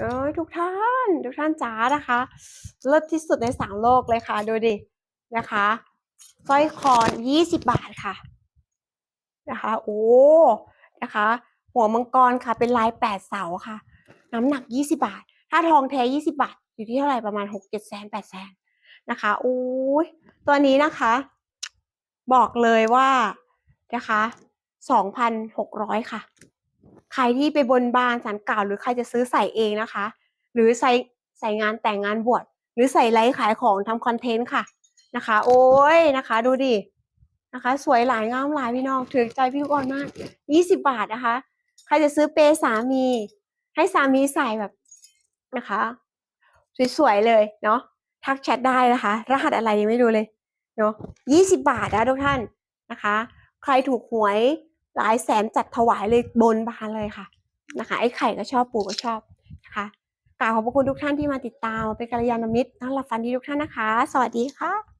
เอ้ยทุกท่านทุกท่านจ๋านะคะเลิศที่สุดในสามโลกเลยค่ะดูดินะคะสร้อยคอยี่สิบบาทค่ะ นะคะ โอ้นะคะ หัวมังกรค่ะ เป็นลายแปดเสาค่ะ น้ำหนักยี่สิบาท ถ้าทองแท้ยี่สิบาท อยู่ที่เท่าไหร่ประมาณหกเจ็ดแสนแปดแสนนะคะโอ้ยตัวนี้นะคะ บอกเลยว่านะคะสองพันหกร้อยค่ะ ใครที่ไปบนบานสารกล่าว หรือใครจะซื้อใส่เองนะคะ หรือใส่ใส่งานแต่งงานบวชหรือใส่ไลฟ์ขายของทำคอนเทนต์ค่ะนะคะ โอ้ยนะคะ ดูดินะคะ สวยหลายงามหลายพี่น้องถือใจพี่ทุกคนมากยี่สิบาทนะคะ ใครจะซื้อเปย์สามี ให้สามีใส่แบบนะคะ สวยๆเลยเนาะทักแชทได้นะคะ รหัสอะไรยังไม่รู้เลยเนาะยี่สิบาทนะทุกท่านนะคะ ใครถูกหวย หลายแสนจัดถวายเลยบนบานเลยค่ะนะคะไอ้ไข่ก็ชอบปู่ก็ชอบนะคะกล่าวขอบพระคุณทุกท่านที่มาติดตามเป็นกัลยาณมิตรต้อนรับฟันดีทุกท่านนะคะ สวัสดีค่ะ